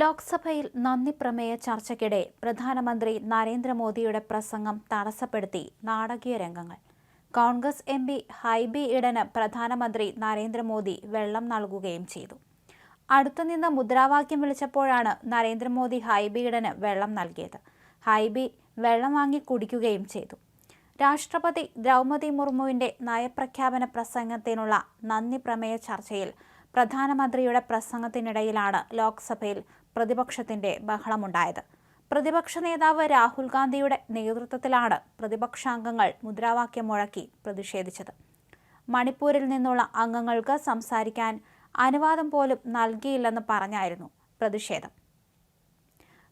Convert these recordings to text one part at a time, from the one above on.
ലോക്സഭയിൽ നന്ദി പ്രമേയ ചർച്ചയ്ക്കിടെ പ്രധാനമന്ത്രി നരേന്ദ്രമോദിയുടെ പ്രസംഗം തടസ്സപ്പെടുത്തി നാടകീയ രംഗങ്ങൾ. കോൺഗ്രസ് എം പി ഹൈബി ഇടന് പ്രധാനമന്ത്രി നരേന്ദ്രമോദി വെള്ളം നൽകുകയും ചെയ്തു. അടുത്തുനിന്ന് മുദ്രാവാക്യം വിളിച്ചപ്പോഴാണ് നരേന്ദ്രമോദി ഹൈബി ഇടന് വെള്ളം നൽകിയത്. ഹൈബി വെള്ളം വാങ്ങി കുടിക്കുകയും ചെയ്തു. രാഷ്ട്രപതി ദ്രൗപതി മുർമുവിന്റെ നയപ്രഖ്യാപന പ്രസംഗത്തിനുള്ള നന്ദി പ്രമേയ ചർച്ചയിൽ പ്രധാനമന്ത്രിയുടെ പ്രസംഗത്തിനിടയിലാണ് ലോക്സഭയിൽ പ്രതിപക്ഷത്തിന്റെ ബഹളമുണ്ടായത്. പ്രതിപക്ഷ നേതാവ് രാഹുൽ ഗാന്ധിയുടെ നേതൃത്വത്തിലാണ് പ്രതിപക്ഷാംഗങ്ങൾ മുദ്രാവാക്യം മുഴക്കി പ്രതിഷേധിച്ചത്. മണിപ്പൂരിൽ നിന്നുള്ള അംഗങ്ങൾക്ക് സംസാരിക്കാൻ അനുവാദം പോലും നൽകിയില്ലെന്ന് പറഞ്ഞായിരുന്നു പ്രതിഷേധം.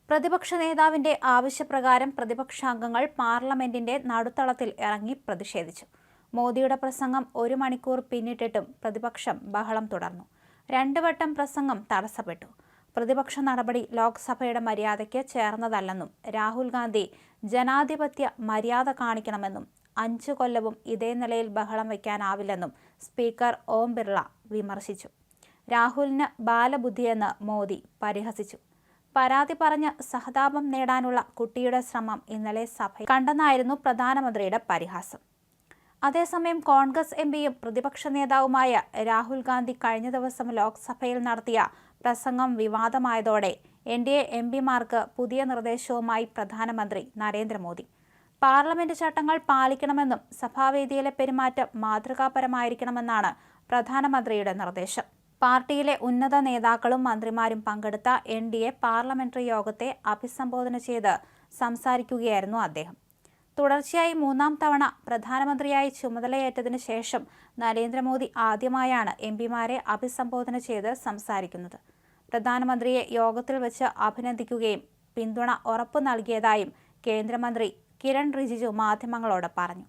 പ്രതിപക്ഷ നേതാവിന്റെ ആവശ്യപ്രകാരം പ്രതിപക്ഷാംഗങ്ങൾ പാർലമെന്റിന്റെ നടുത്തളത്തിൽ ഇറങ്ങി പ്രതിഷേധിച്ചു. മോദിയുടെ പ്രസംഗം ഒരു മണിക്കൂർ പിന്നിട്ടിട്ടും പ്രതിപക്ഷം ബഹളം തുടർന്നു. രണ്ടു വട്ടം പ്രസംഗം തടസ്സപ്പെട്ടു. പ്രതിപക്ഷ നടപടി ലോക്സഭയുടെ മര്യാദയ്ക്ക് ചേർന്നതല്ലെന്നും രാഹുൽ ഗാന്ധി ജനാധിപത്യ മര്യാദ കാണിക്കണമെന്നും അഞ്ചു കൊല്ലവും ഇതേ നിലയിൽ ബഹളം വയ്ക്കാനാവില്ലെന്നും സ്പീക്കർ ഓം ബിർള വിമർശിച്ചു. രാഹുലിന് ബാലബുദ്ധിയെന്ന് മോദി പരിഹസിച്ചു. പരാതി പറഞ്ഞ് സഹതാപം നേടാനുള്ള കുട്ടിയുടെ ശ്രമം ഇന്നലെ സഭ കണ്ടെന്നായിരുന്നു പ്രധാനമന്ത്രിയുടെ പരിഹാസം. അതേസമയം കോൺഗ്രസ് എം പിയും പ്രതിപക്ഷ നേതാവുമായ രാഹുൽ ഗാന്ധി കഴിഞ്ഞ ദിവസം ലോക്സഭയിൽ നടത്തിയ പ്രസംഗം വിവാദമായതോടെ എൻ ഡി എ എം പിമാർക്ക് പുതിയ നിർദ്ദേശവുമായി പ്രധാനമന്ത്രി നരേന്ദ്രമോദി. പാർലമെന്റ് ചട്ടങ്ങൾ പാലിക്കണമെന്നും സഭാവേദിയിലെ പെരുമാറ്റം മാതൃകാപരമായിരിക്കണമെന്നാണ് പ്രധാനമന്ത്രിയുടെ നിർദ്ദേശം. പാർട്ടിയിലെ ഉന്നത നേതാക്കളും മന്ത്രിമാരും പങ്കെടുത്ത എൻ ഡി എ പാർലമെന്ററി യോഗത്തെ അഭിസംബോധന ചെയ്ത് സംസാരിക്കുകയായിരുന്നു അദ്ദേഹം. തുടർച്ചയായി മൂന്നാം തവണ പ്രധാനമന്ത്രിയായി ചുമതലയേറ്റതിനു ശേഷം നരേന്ദ്രമോദി ആദ്യമായാണ് എം പിമാരെ അഭിസംബോധന ചെയ്ത് സംസാരിക്കുന്നത്. പ്രധാനമന്ത്രിയെ യോഗത്തിൽ വെച്ച് അഭിനന്ദിക്കുകയും പിന്തുണ ഉറപ്പു നൽകിയതായും കേന്ദ്രമന്ത്രി കിരൺ റിജിജു മാധ്യമങ്ങളോട് പറഞ്ഞു.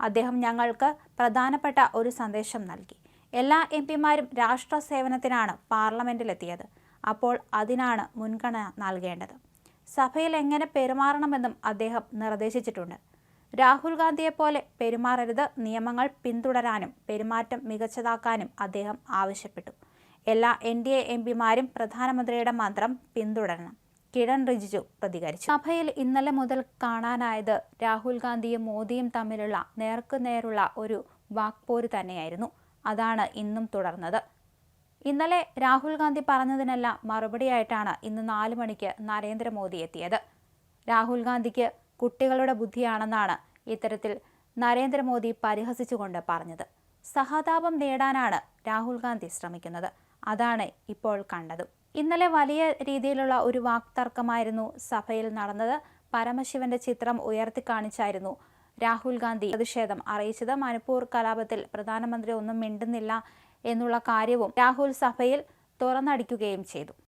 അദ്ദേഹം ഞങ്ങൾക്ക് പ്രധാനപ്പെട്ട ഒരു സന്ദേശം നൽകി. എല്ലാ എം പിമാരും രാഷ്ട്ര സേവനത്തിനാണ് പാർലമെന്റിലെത്തിയത്. അപ്പോൾ അതിനാണ് മുൻഗണന നൽകേണ്ടത്. സഭയിൽ എങ്ങനെ പെരുമാറണമെന്നും അദ്ദേഹം നിർദ്ദേശിച്ചിട്ടുണ്ട്. രാഹുൽ ഗാന്ധിയെപ്പോലെ പെരുമാറരുത്. നിയമങ്ങൾ പിന്തുടരാനും പെരുമാറ്റം മികച്ചതാക്കാനും അദ്ദേഹം ആവശ്യപ്പെട്ടു. എല്ലാ എൻ ഡി എ എം പിമാരും പ്രധാനമന്ത്രിയുടെ മന്ത്രം പിന്തുടരണം. കിരൺ റിജിജു പ്രതികരിച്ചു. സഭയിൽ ഇന്നലെ മുതൽ കാണാനായത് രാഹുൽ ഗാന്ധിയും മോദിയും തമ്മിലുള്ള നേർക്കുനേരുള്ള ഒരു വാക്പോര് തന്നെയായിരുന്നു. അതാണ് ഇന്നും തുടർന്നത്. ഇന്നലെ രാഹുൽ ഗാന്ധി പറഞ്ഞതിനെല്ലാം മറുപടിയായിട്ടാണ് ഇന്ന് നാല് മണിക്ക് നരേന്ദ്രമോദി എത്തിയത്. രാഹുൽ ഗാന്ധിക്ക് കുട്ടികളുടെ ബുദ്ധിയാണെന്നാണ് ഇത്തരത്തിൽ നരേന്ദ്രമോദി പരിഹസിച്ചുകൊണ്ട് പറഞ്ഞത്. സഹതാപം നേടാനാണ് രാഹുൽ ഗാന്ധി ശ്രമിക്കുന്നത്. അതാണ് ഇപ്പോൾ കണ്ടത്. ഇന്നലെ വലിയ രീതിയിലുള്ള ഒരു വാക്തർക്കമായിരുന്നു സഭയിൽ നടന്നത്. പരമശിവന്റെ ചിത്രം ഉയർത്തി കാണിച്ചായിരുന്നു രാഹുൽ ഗാന്ധി പ്രതിഷേധം അറിയിച്ചത്. മണിപ്പൂർ കലാപത്തിൽ പ്രധാനമന്ത്രി ഒന്നും മിണ്ടുന്നില്ല എന്നുള്ള കാര്യവും രാഹുൽ സഭയിൽ തുറന്നടിക്കുകയും ചെയ്തു.